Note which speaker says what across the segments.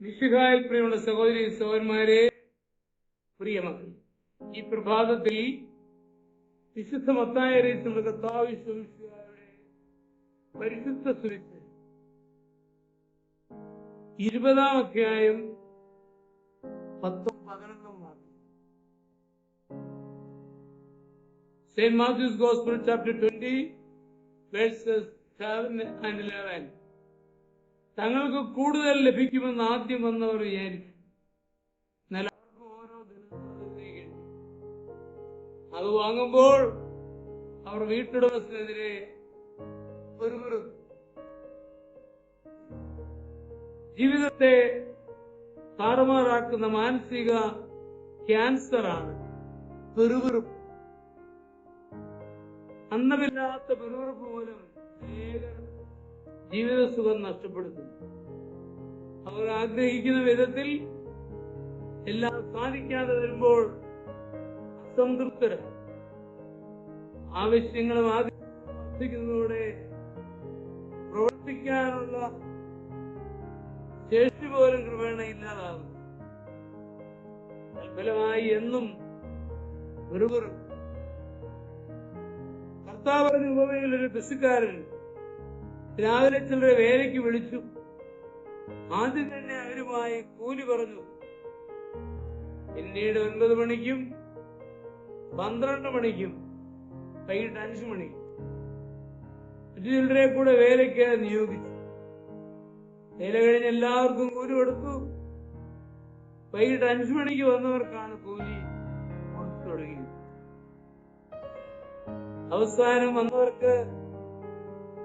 Speaker 1: മിശിഹായിൽ പ്രിയമുള്ള സഹോദരി സഹോദരന്മാരെ പ്രിയമകൾ ഈ പ്രഭാതത്തിൽ വിശുദ്ധ മത്തായ പരിശുദ്ധ സുരക്ഷ ഇരുപതാം അധ്യായം പത്തും പതിനൊന്നും Saint Matthew's gospel chapter twenty verses seven and eleven. തങ്ങൾക്ക് കൂടുതൽ ലഭിക്കുമെന്ന് ആദ്യം വന്നവർ വിചാരിച്ചു. അത് വാങ്ങുമ്പോൾ അവർ വീട്ടുടമസ്ഥനെതിരെ ഒരു ജീവിതത്തെ താറുമാറാക്കുന്ന മാനസിക ക്യാൻസറാണ് പെരുവിറുപ്പ് അന്നമില്ലാത്ത പെരുവിറുപ്പ് മൂലം ജീവിത സുഖം നഷ്ടപ്പെടുത്തുന്നു അവർ ആഗ്രഹിക്കുന്ന വിധത്തിൽ എല്ലാം സാധിക്കാതെ വരുമ്പോൾ അസംതൃപ്തര. ആവശ്യങ്ങളും ആഗ്രഹങ്ങളും വർദ്ധിക്കുന്നതോടെ പ്രവർത്തിക്കാനുള്ള ശേഷി പോലും ക്രമേണ ഇല്ലാതാകുന്നു. എന്നും ഒരു കർത്താവ് ഉപമയിൽ ഒരു ബസ്സുകാരൻ രാവിലെ ചിലരെ വേലയ്ക്ക് വിളിച്ചു. ആദ്യം തന്നെ അവരുമായി കൂലി പറഞ്ഞു. പിന്നീട് ഒൻപത് മണിക്കും പന്ത്രണ്ട് മണിക്കും വൈകിട്ട് അഞ്ചു മണിക്കും മറ്റു ചിലരെ കൂടെ വേലയ്ക്ക് നിയോഗിച്ചു. വേല കഴിഞ്ഞ് എല്ലാവർക്കും കൂലി കൊടുത്തു. വൈകിട്ട് അഞ്ചു മണിക്ക് വന്നവർക്കാണ് കൂലി കൊടുത്തു തുടങ്ങിയത്. അവസാനം വന്നവർക്ക്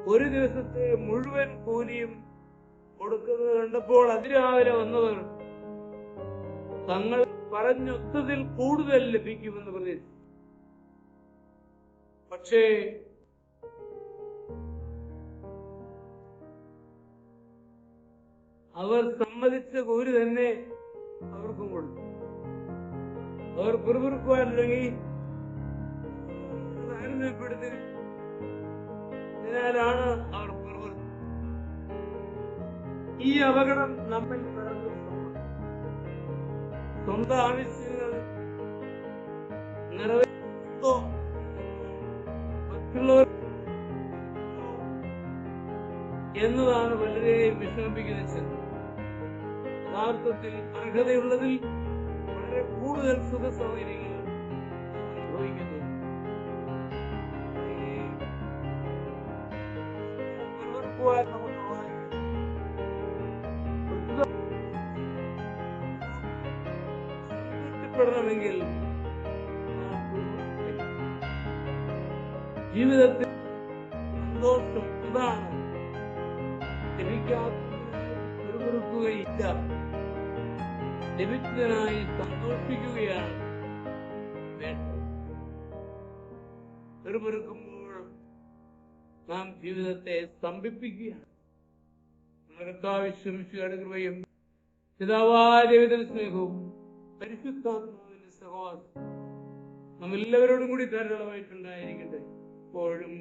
Speaker 1: ഒരു ദിവസത്തെ മുഴുവൻ കൂലിയും കൊടുക്കുന്നത് കണ്ടപ്പോൾ അതിരാവിലെ വന്നവർ തങ്ങൾ പറഞ്ഞൊത്തതിൽ കൂടുതൽ ലഭിക്കുമെന്ന് പ്രതീക്ഷിച്ചു പക്ഷേ അവർ സമ്മതിച്ച കൂലി തന്നെ അവർക്കും കൊടുത്തു. അവർ പിറുപിറുക്കുവാൻ തുടങ്ങി. താരതമ്യപ്പെടുത്തി ഇതിനാലാണ് അവർ പിറുപിറുത്തത് ഈ അപകടം നമ്മൾ. സ്വന്തം ആവശ്യങ്ങൾ നിറവേറ്റോ മറ്റുള്ളവർ എന്നതാണ് പലരെയും വിഷമിപ്പിക്കുന്ന ചിന്ത. യഥാർത്ഥത്തിൽ അർഹതയുള്ളതിൽ വളരെ കൂടുതൽ സുഖ സൗകര്യങ്ങൾ അനുഭവിക്കുന്നു. പിറുപിറുക്കുവാൻ നമുക്ക് പിറുപിറുക്കണം. ജീവിതത്തിൽ സന്തോഷം ഇതാണ് ലഭിക്കാത്തതിനായി പിറുപിറുക്കുകയില്ല ലഭിച്ചതിനായി സന്തോഷിക്കുകയാണ് വേണ്ടത് പിറുപിറുക്കുമ്പോൾ നാം ജീവിതത്തെ സ്തംഭിപ്പിക്കുകയാണ്. കർത്താവ് ശ്രമിച്ചുകയുടെ കൃപയും പിതാവായ ദൈവത്തിന്റെ സ്നേഹവും പരിശുദ്ധാത്മാവിന്റെ സഹവാസം നമ്മെല്ലാവരോടും കൂടി ധാരാളമായിട്ടുണ്ടായിരിക്കട്ടെ. എപ്പോഴും